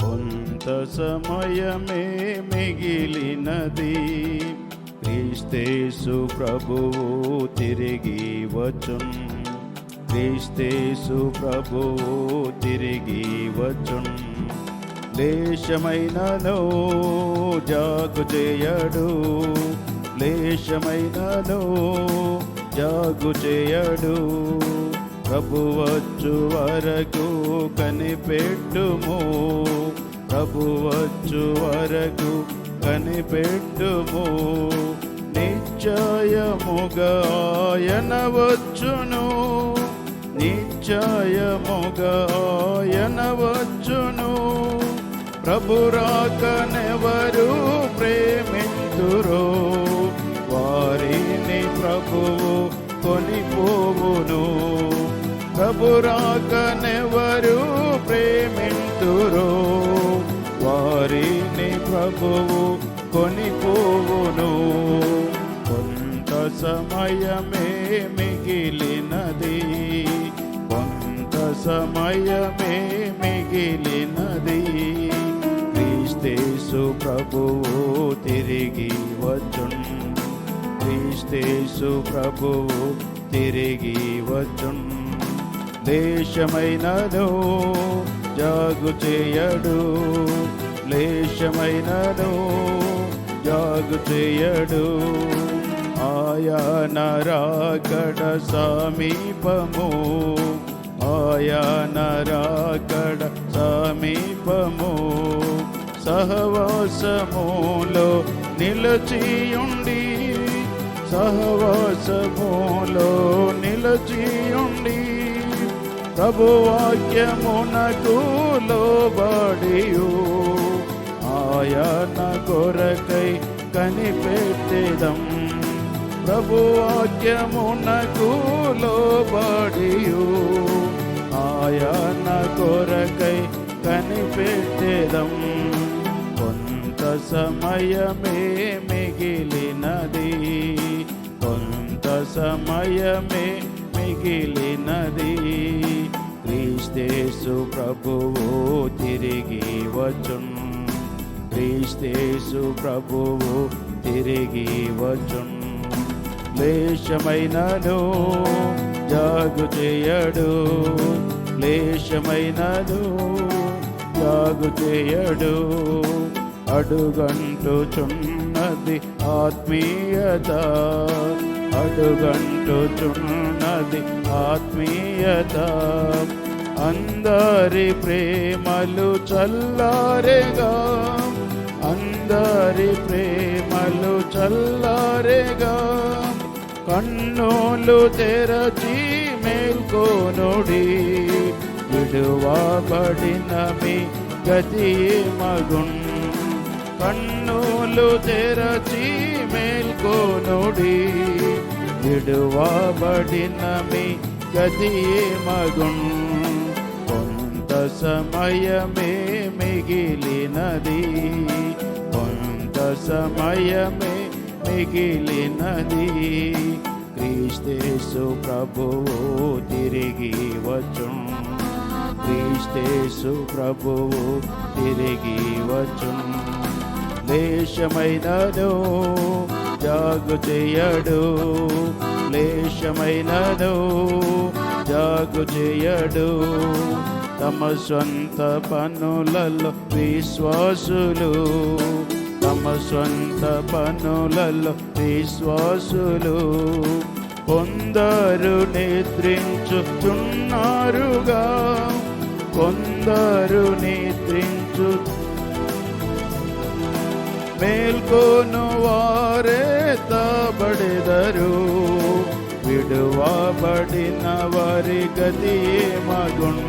కొంత సమయమే మిగిలినది. క్రీస్తేసు ప్రభువు తిరిగి వచ్చున్ క్రీస్తేసు ప్రభువు తిరిగి వచ్చున్ లేశమైనను జాగు చేయడు. లేశమైనను జాగు చేయడు. ప్రభు వచ్చు వరకు కనిపెట్టుము. ప్రభు వచ్చు వరకు కనిపెట్టుము. నిశ్చయముగా ఆయన వచ్చును. నిశ్చయముగా ఆయన వచ్చును. ప్రభు రాకనెవరు ప్రేమింతురో. వారిని ప్రభువు కొనిపోవును. కొంత సమయమే మిగిలినది. కొంత సమయమే మిగిలినది. క్రీస్తేసు ప్రభువు తిరిగి వచ్చున్. క్రీస్తేసు ప్రభువు తిరిగి వచ్చున్. దేశమైనదో జాగు చేయడు. లేశమైనదో జాగు చేయడు. ఆయా నరాకడ సమీపము ఆయా నరాకడ సమీపము సహవాసములో నిలచియుండి సహవాసములో నిలచియుండి. ప్రభువాక్యమునకు లోబడియు. ఆయన కొరకై కనిపెట్టెదం. ప్రభువాక్యమునకు లోబడియు. ఆయన కొరకై కనిపెట్టెదం. కొంత సమయమే మిగిలినది. కొంత సమయమే మిగిలినది క్రీస్తేసు ప్రభువు తిరిగి వచ్చున్. క్రీస్తేసు ప్రభువు తిరిగి వచ్చున్. క్లేశమైనను జాగు చేయడు. క్లేశమైనను జాగు చేయడు. అడుగంటుచున్నది ఆత్మీయత. అడుగంటుచున్నది ఆత్మీయత. అందరి ప్రేమలు చల్లారేగా. అందరి ప్రేమలు చల్లారేగా. కన్నులు తెరచి మేల్కోనుడి. విడువబడిన మీ గతి మగుం కన్నులు తెరచి మేల్కోనుడి. విడువబడిన మీ గతి మగున్. కొంత సమయమే మిగిలినది. కొంత సమయమే మిగిలినది. క్రీస్తేసు ప్రభువు తిరిగి వచ్చు క్రీస్తేసు ప్రభువు తిరిగి వచ్చు దేశమైనదో జాగు చేయడు క్లేశమైనదు జాగు చేయడు తమ సొంత పనులలో విశ్వాసులు. తమ సొంత పనులలో విశ్వాసులు. కొందరు నిద్రించుచున్నారుగా కొందరు నిద్రించు మేల్కోను వారే తబడెదరు విడువబడిన వారి గతి మగున్.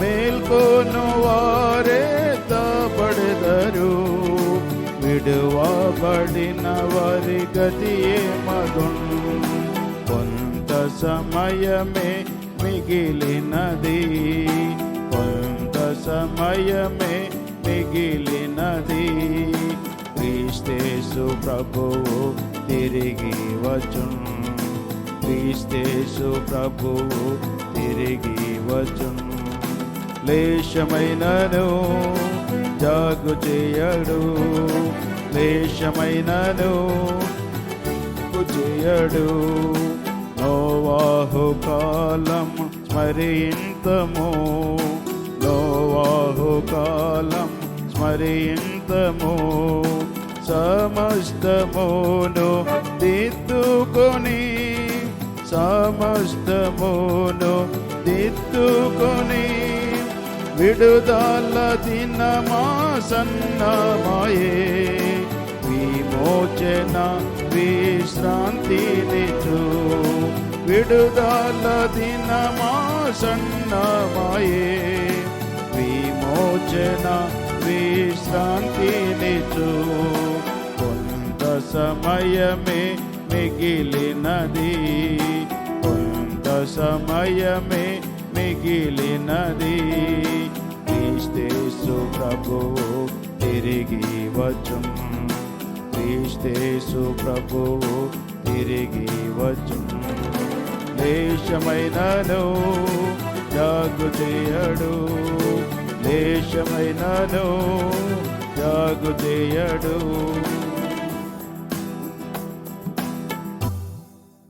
మేల్కోను వారే తబడెదరు విడువబడిన వారి గతి మగున్. కొంత సమయమే మిగిలినది. కొంత సమయమే మిగిలినది. యేసు ప్రభువు తిరిగి వచ్చును. క్రీస్తేసు ప్రభువు తిరిగి వచ్చును. లేశమైనను జాగు చేయడు. లేశమైనను చేయడు. నోవాహు కాలం స్మరింతము. నోవాహు కాలం స్మరింతము. సమస్తమును దిద్దుకొని సమస్తమును దిద్దుకొని విడుదల దినమా సన్నమాయే విమోచన విశ్రాంతి నిచు విడుదల దినమా సన్నమాయే విమోచన విశ్రాంతి నిచు సమయమే మిగిలినది. కొంత సమయమే మిగిలినది. క్రీస్తేసు ప్రభు తిరిగి వచ్చు. క్రీస్తేసు ప్రభు తిరిగి వచ్చు. దేశమైనను జాగు చేయడు. దేశమైనను జాగు చేయడు.